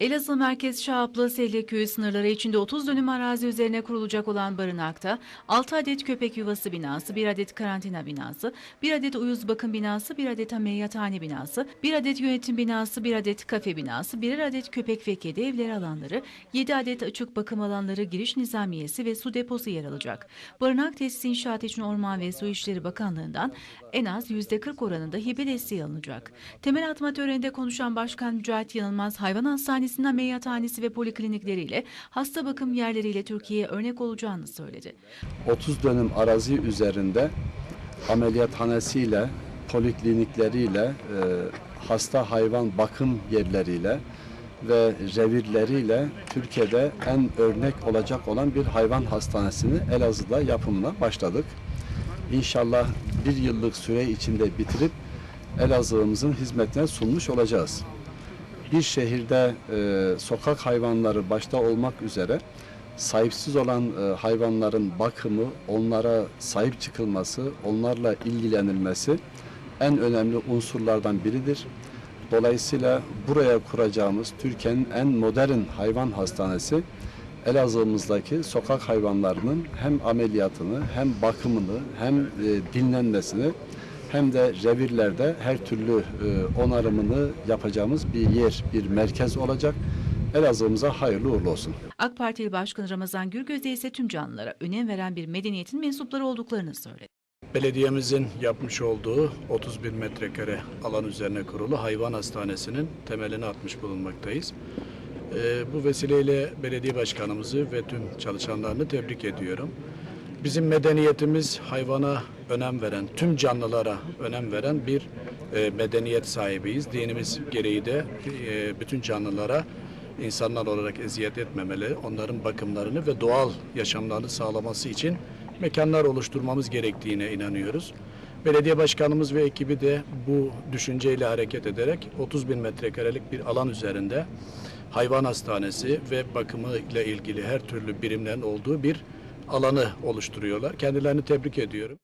Elazığ Merkez Şahaplı Selye Köyü sınırları içinde 30 dönüm arazi üzerine kurulacak olan barınakta 6 adet köpek yuvası binası, 1 adet karantina binası, 1 adet uyuz bakım binası, 1 adet ameliyathane binası, 1 adet yönetim binası, 1 adet kafe binası, 1 adet köpek ve kedi evleri alanları, 7 adet açık bakım alanları, giriş nizamiyesi ve su deposu yer alacak. Barınak tesisi inşaat için Orman ve Su İşleri Bakanlığı'ndan en az %40 oranında hibe desteği alınacak. Temel atma töreninde konuşan Başkan Mücahit Yanılmaz, hayvan hastanesinin ameliyathanesi ve poliklinikleriyle hasta bakım yerleriyle Türkiye'ye örnek olacağını söyledi. 30 dönüm arazi üzerinde ameliyathanesiyle, poliklinikleriyle, e, hasta hayvan bakım yerleriyle ve revirleriyle Türkiye'de en örnek olacak olan bir hayvan hastanesini Elazığ'da yapımına başladık. İnşallah bir yıllık süre içinde bitirip Elazığ'ımızın hizmetine sunmuş olacağız. Bir şehirde e, sokak hayvanları başta olmak üzere sahipsiz olan e, hayvanların bakımı, onlara sahip çıkılması, onlarla ilgilenilmesi en önemli unsurlardan biridir. Dolayısıyla buraya kuracağımız Türkiye'nin en modern hayvan hastanesi Elazığ'ımızdaki sokak hayvanlarının hem ameliyatını, hem bakımını, hem e, dinlenmesini hem de revirlerde her türlü e, onarımını yapacağımız bir yer, bir merkez olacak. Elazığ'ımıza hayırlı uğurlu olsun. AK Partili Başkanı Ramazan Gürgöz'de ise tüm canlılara önem veren bir medeniyetin mensupları olduklarını söyledi. Belediyemizin yapmış olduğu 31 metrekare alan üzerine kurulu hayvan hastanesinin temelini atmış bulunmaktayız. Ee, bu vesileyle belediye başkanımızı ve tüm çalışanlarını tebrik ediyorum. Bizim medeniyetimiz hayvana önem veren, tüm canlılara önem veren bir e, medeniyet sahibiyiz. Dinimiz gereği de e, bütün canlılara insanlar olarak eziyet etmemeli, onların bakımlarını ve doğal yaşamlarını sağlaması için mekanlar oluşturmamız gerektiğine inanıyoruz. Belediye başkanımız ve ekibi de bu düşünceyle hareket ederek 30 bin metrekarelik bir alan üzerinde hayvan hastanesi ve bakımı ile ilgili her türlü birimlerin olduğu bir alanı oluşturuyorlar. Kendilerini tebrik ediyorum.